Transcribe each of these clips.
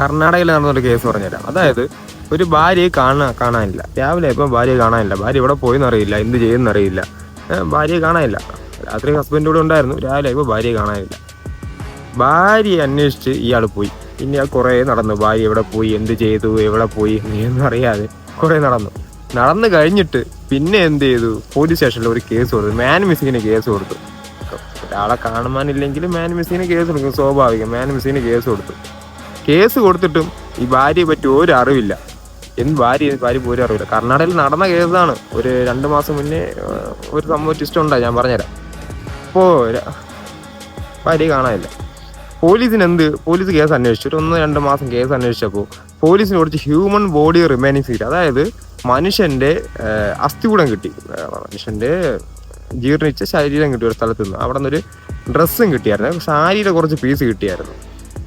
കർണാടകയിൽ നടന്നൊരു കേസ് പറഞ്ഞുതരാം. അതായത് ഒരു ഭാര്യയെ കാണാ കാണാനില്ല. രാവിലെ ഇപ്പം ഭാര്യയെ കാണാനില്ല. ഭാര്യ ഇവിടെ പോയെന്നറിയില്ല എന്ത് ചെയ്യുന്നറിയില്ല ഭാര്യയെ കാണാനില്ല. രാത്രി ഹസ്ബൻഡ് കൂടെ ഉണ്ടായിരുന്നു. രാവിലെ ഇപ്പോൾ ഭാര്യയെ കാണാനില്ല. ഭാര്യയെ അന്വേഷിച്ച് ഇയാൾ പോയി. ഇനി ആ കുറേ നടന്നു. ഭാര്യ എവിടെ പോയി? എന്ത് ചെയ്തു? എവിടെ പോയി? നീയൊന്നും അറിയാതെ കുറേ നടന്നു. നടന്നു കഴിഞ്ഞിട്ട് പിന്നെ എന്ത് ചെയ്തു? പോലീസ് സ്റ്റേഷനിൽ ഒരു കേസ് കൊടുത്തു. മാൻ മിസ്സിങ്ങിന് കേസ് കൊടുത്തു. ഒരാളെ കാണുവാനില്ലെങ്കിൽ മാൻ മിസ്സിങ്ങിന് കേസ് കൊടുക്കും. സ്വാഭാവികം. മാൻ മിസ്സിങ്ങിന് കേസ് കൊടുത്തു. കേസ് കൊടുത്തിട്ടും ഈ ഭാര്യയെ പറ്റി ഒരു അറിവില്ല. എന്ത് ഭാര്യ? ഭാര്യ പോലും അറിവില്ല. കർണാടകയിൽ നടന്ന കേസാണ്. ഒരു രണ്ട് മാസം മുന്നേ ഒരു സംഭവം ട്വിസ്റ്റ് ഉണ്ടായി ഞാൻ പറഞ്ഞുതരാം. അപ്പോൾ ഭാര്യ കാണാനില്ല. പോലീസിന് എന്ത് പോലീസ് കേസ് അന്വേഷിച്ചു. ഒരു ഒന്ന് രണ്ട് മാസം കേസ് അന്വേഷിച്ചപ്പോൾ പോലീസിന് കുറച്ച് ഹ്യൂമൻ ബോഡി റിമൈനിങ് സീറ്റ് അതായത് മനുഷ്യന്റെ അസ്ഥികൂടം കിട്ടി. മനുഷ്യന്റെ ജീർണിച്ച ശരീരം കിട്ടി ഒരു സ്ഥലത്ത് നിന്ന് അവിടെ നിന്നൊരു ഡ്രസ്സും കിട്ടിയായിരുന്നു. സാരിയുടെ കുറച്ച് പീസ് കിട്ടിയായിരുന്നു.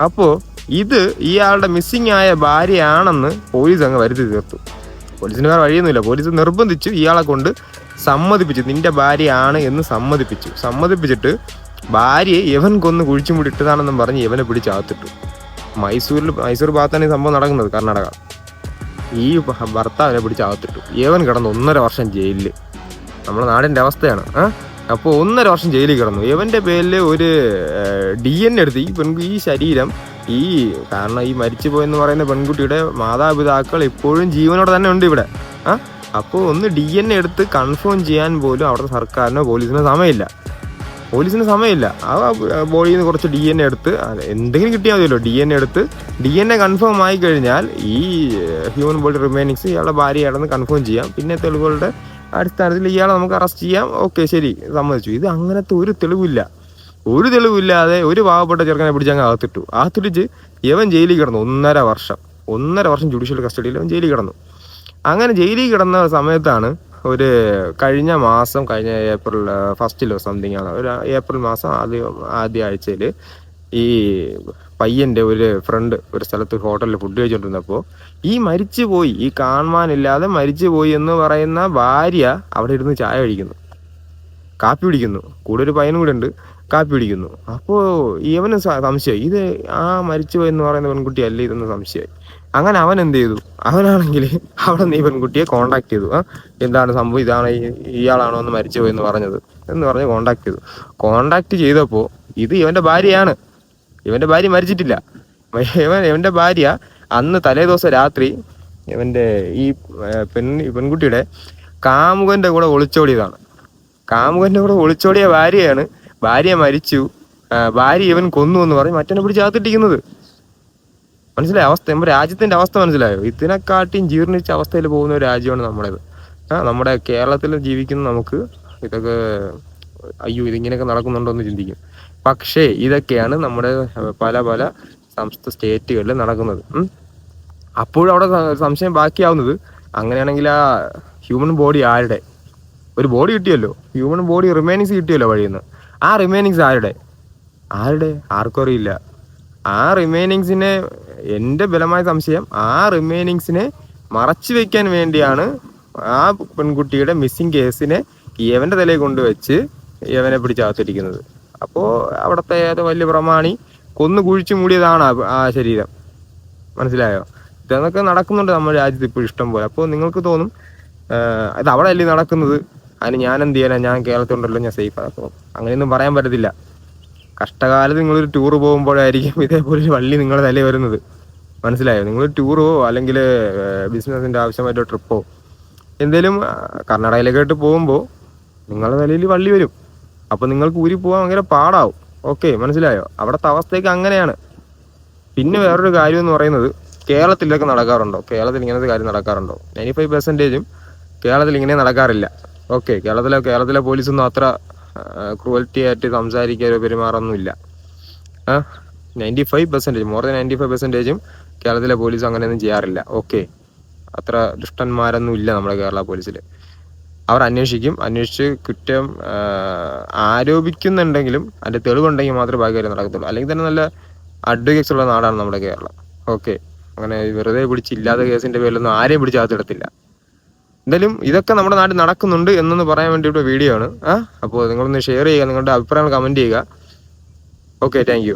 അപ്പോൾ ഇത് ഇയാളുടെ മിസ്സിംഗ് ആയ ഭാര്യയാണെന്ന് പോലീസ് അങ്ങ് വരുത്തി തീർത്തു. പോലീസിന് വേറെ വഴിയൊന്നുമില്ല. പോലീസ് നിർബന്ധിച്ചു ഇയാളെ കൊണ്ട് സമ്മതിപ്പിച്ചു. നിന്റെ ഭാര്യയാണ് എന്ന് സമ്മതിപ്പിച്ചു. സമ്മതിപ്പിച്ചിട്ട് ഭാര്യയെ യവൻ കൊന്ന് കുഴിച്ചുമുടി ഇട്ടതാണെന്നും പറഞ്ഞ് യവനെ പിടിച്ച് അകത്തിട്ടു. മൈസൂരിൽ മൈസൂർ ഭാഗത്താണ് ഈ സംഭവം നടക്കുന്നത് കർണാടക. ഈ ഭർത്താവിനെ പിടിച്ച് അകത്തിട്ടു. യവൻ കിടന്ന് ഒന്നര വർഷം ജയിലിൽ നമ്മുടെ നാടിന്റെ അവസ്ഥയാണ്. ആ? അപ്പോൾ ഒന്നര വർഷം ജയിലിൽ കിടന്നു. ഇവന്റെ പേരിൽ ഒരു ഡി എൻ എടുത്ത് ഈ പെൺകുട്ടി ഈ ശരീരം ഈ കാരണം ഈ മരിച്ചു പോയെന്ന് പറയുന്ന പെൺകുട്ടിയുടെ മാതാപിതാക്കൾ ഇപ്പോഴും ജീവനോടെ തന്നെ ഉണ്ട് ഇവിടെ. ആ അപ്പോൾ ഒന്ന് ഡി എൻ എടുത്ത് കൺഫേം ചെയ്യാൻ പോലും അവിടുത്തെ സർക്കാരിനോ പോലീസിനോ സമയമില്ല. പോലീസിന് സമയമില്ല. ആ ബോഡിയിൽ നിന്ന് കുറച്ച് ഡി എൻ എടുത്ത് എന്തെങ്കിലും കിട്ടിയാൽ മതിയല്ലോ. ഡി എൻ എടുത്ത് ഡി എൻ എ കൺഫേം ആയി കഴിഞ്ഞാൽ ഈ ഹ്യൂമൻ ബോഡി റിമൈനിങ്സ് ഇയാളുടെ ഭാര്യയാണെന്ന് കൺഫേം ചെയ്യാം. പിന്നെ തെളിവുകളുടെ അടിസ്ഥാനത്തിൽ ഇയാളെ നമുക്ക് അറസ്റ്റ് ചെയ്യാം. ഓക്കെ ശരി. സമ്മതിച്ചു. ഇത് അങ്ങനത്തെ ഒരു തെളിവില്ല. ഒരു തെളിവില്ലാതെ ഒരു പാവപ്പെട്ട ചെറുക്കനെ പിടിച്ച് അങ്ങ് അകത്തിട്ടു. അകത്തിടിച്ച് ഇവൻ ജയിലിൽ കിടന്നു. ഒന്നര വർഷം. ഒന്നര വർഷം ജുഡീഷ്യൽ കസ്റ്റഡിയിൽ അവൻ ജയിലിൽ കിടന്നു. അങ്ങനെ ജയിലിൽ കിടന്ന സമയത്താണ് ഒരു കഴിഞ്ഞ മാസം കഴിഞ്ഞ ഏപ്രിൽ ഫസ്റ്റിലോ സംതിങ് ആണ്. ഒരു ഏപ്രിൽ മാസം ആദ്യം ആദ്യ ആഴ്ചയിൽ ഈ പയ്യന്റെ ഒരു ഫ്രണ്ട് ഒരു സ്ഥലത്ത് ഹോട്ടലിൽ ഫുഡ് കഴിച്ചുകൊണ്ടിരുന്നപ്പോൾ ഈ മരിച്ചു പോയി ഈ കാണുവാനില്ലാതെ മരിച്ചു പോയി എന്ന് പറയുന്ന ഭാര്യ അവിടെ ഇരുന്ന് ചായ കഴിക്കുന്നു. കാപ്പി പിടിക്കുന്നു കൂടെ ഒരു പയ്യനും കൂടെ ഉണ്ട്. കാപ്പി പിടിക്കുന്നു അപ്പോൾ അവന് സംശയം ഇത് ആ മരിച്ചുപോയി എന്ന് പറയുന്ന പെൺകുട്ടി അല്ല ഇതെന്ന് സംശയമായി. അങ്ങനെ അവൻ എന്ത് ചെയ്തു? അവനാണെങ്കിൽ അവിടെ നീ പെൺകുട്ടിയെ കോണ്ടാക്ട് ചെയ്തു. എന്താണ് സംഭവം? ഇതാണ് ഇയാളാണോ എന്ന് മരിച്ചുപോയി എന്ന് പറഞ്ഞത് എന്ന് പറഞ്ഞ് കോണ്ടാക്ട് ചെയ്തു. കോണ്ടാക്ട് ചെയ്തപ്പോൾ ഇത് ഇവന്റെ ഭാര്യയാണ്. ഇവന്റെ ഭാര്യ മരിച്ചിട്ടില്ല. ഇവൻ ഇവന്റെ ഭാര്യ അന്ന് തലേ ദിവസം രാത്രി ഇവന്റെ ഈ പെൺ പെൺകുട്ടിയുടെ കാമുകന്റെ കൂടെ ഒളിച്ചോടിയതാണ്. കാമുകന്റെ കൂടെ ഒളിച്ചോടിയ ഭാര്യയാണ് ഭാര്യ മരിച്ചു. ഭാര്യ ഇവൻ കൊന്നു എന്ന് പറഞ്ഞ് മറ്റനെ പിടിച്ച് അകത്തിട്ടിരിക്കുന്നത് മനസ്സിലായ? അവസ്ഥ നമ്മുടെ രാജ്യത്തിന്റെ അവസ്ഥ മനസ്സിലായോ? ഇതിനെക്കാട്ടിയും ജീർണിച്ച അവസ്ഥയിൽ പോകുന്ന ഒരു രാജ്യമാണ് നമ്മുടേത്. നമ്മുടെ കേരളത്തിൽ ജീവിക്കുന്ന നമുക്ക് ഇതൊക്കെ അയ്യോ ഇതിങ്ങനെയൊക്കെ നടക്കുന്നുണ്ടോ എന്ന് ചിന്തിക്കും. പക്ഷേ ഇതൊക്കെയാണ് നമ്മുടെ പല പല സംസ്ഥാന സ്റ്റേറ്റുകളിൽ നടക്കുന്നത്. അപ്പോഴും അവിടെ സംശയം ബാക്കിയാവുന്നത് അങ്ങനെയാണെങ്കിൽ ആ ഹ്യൂമൻ ബോഡി ആരുടെ? ഒരു ബോഡി കിട്ടിയല്ലോ. ഹ്യൂമൻ ബോഡി റിമൈനിങ്സ് കിട്ടിയല്ലോ വഴിയിൽ ആ റിമൈനിങ്സ് ആരുടെ? ആരുടെ? ആർക്കും അറിയില്ല. ആ റിമൈനിങ്സിനെ എന്റെ ബലമായ സംശയം ആ റിമൈനിങ്സിനെ മറച്ചു വെക്കാൻ വേണ്ടിയാണ് ആ പെൺകുട്ടിയുടെ മിസ്സിംഗ് കേസിനെ യവന്റെ തലയിൽ കൊണ്ടുവച്ച് യവനെ പിടിച്ചകത്തിരിക്കുന്നത്. അപ്പോൾ അവിടുത്തെ ഏത് വലിയ പ്രമാണി കൊന്നു കുഴിച്ചു മൂടിയതാണ് ആ- ശരീരം. മനസ്സിലായോ? ഇതൊക്കെ നടക്കുന്നുണ്ട് നമ്മുടെ രാജ്യത്ത് ഇപ്പോൾ ഇഷ്ടം പോലെ. അപ്പോൾ നിങ്ങൾക്ക് തോന്നും ഇത് അവിടെ അല്ലേ നടക്കുന്നത്? അതിന് ഞാൻ എന്ത് ചെയ്യാനാ? ഞാൻ കേരളത്തിലുണ്ടല്ലോ ഞാൻ സേഫ് ആക്കും അങ്ങനെയൊന്നും പറയാൻ പറ്റത്തില്ല. കഷ്ടകാലത്ത് നിങ്ങളൊരു ടൂർ പോകുമ്പോഴായിരിക്കും ഇതേപോലെ ഒരു വള്ളി നിങ്ങളുടെ തലയിൽ വരുന്നത്. മനസ്സിലായോ? നിങ്ങൾ ടൂറോ അല്ലെങ്കിൽ ബിസിനസിന്റെ ആവശ്യമായിട്ടോ ട്രിപ്പോ എന്തേലും കർണാടകയിലേക്കായിട്ട് പോകുമ്പോൾ നിങ്ങളുടെ തലയിൽ വള്ളി വരും. അപ്പോൾ നിങ്ങൾക്ക് ഊരി പോകാൻ ഭയങ്കര പാടാവും. ഓക്കെ മനസ്സിലായോ? അവിടുത്തെ അവസ്ഥയൊക്കെ അങ്ങനെയാണ്. പിന്നെ വേറൊരു കാര്യം എന്ന് പറയുന്നത് കേരളത്തിലൊക്കെ നടക്കാറുണ്ടോ? കേരളത്തിൽ ഇങ്ങനത്തെ കാര്യം നടക്കാറുണ്ടോ? നയന്റി ഫൈവ് പെർസെന്റേജും കേരളത്തിൽ ഇങ്ങനെ നടക്കാറില്ല. ഓക്കെ കേരളത്തിലെ കേരളത്തിലെ പോലീസൊന്നും അത്ര ക്രൂവൽറ്റി ആയിട്ട് സംസാരിക്കാനോ പെരുമാറൊന്നുമില്ല. Ninety five percentage more than ninety five പെർസെന്റേജും കേരളത്തിലെ പോലീസ് അങ്ങനെയൊന്നും ചെയ്യാറില്ല. ഓക്കെ അത്ര ദുഷ്ടന്മാരൊന്നും ഇല്ല നമ്മുടെ കേരള പോലീസിൽ അവർ അന്വേഷിക്കും. അന്വേഷിച്ച് കുറ്റം ആരോപിക്കുന്നുണ്ടെങ്കിലും അതിന്റെ തെളിവുണ്ടെങ്കിൽ മാത്രമേ ബാക്കി കാര്യം നടക്കത്തുള്ളൂ. അല്ലെങ്കിൽ തന്നെ നല്ല അഡ്വക്കേറ്റ്സ് ഉള്ള നാടാണ് നമ്മുടെ കേരളം. ഓക്കെ അങ്ങനെ വെറുതെ പിടിച്ചില്ലാത്ത കേസിന്റെ പേരിലൊന്നും ആരെയും പിടിച്ച് അകത്തിടത്തില്ല. എന്തായാലും ഇതൊക്കെ നമ്മുടെ നാട്ടിൽ നടക്കുന്നുണ്ട് എന്നൊന്ന് പറയാൻ വേണ്ടിയിട്ട് വീഡിയോ ആണ്. ആ അപ്പോൾ നിങ്ങളൊന്ന് ഷെയർ ചെയ്യുക നിങ്ങളുടെ അഭിപ്രായങ്ങൾ കമന്റ് ചെയ്യുക. Okay thank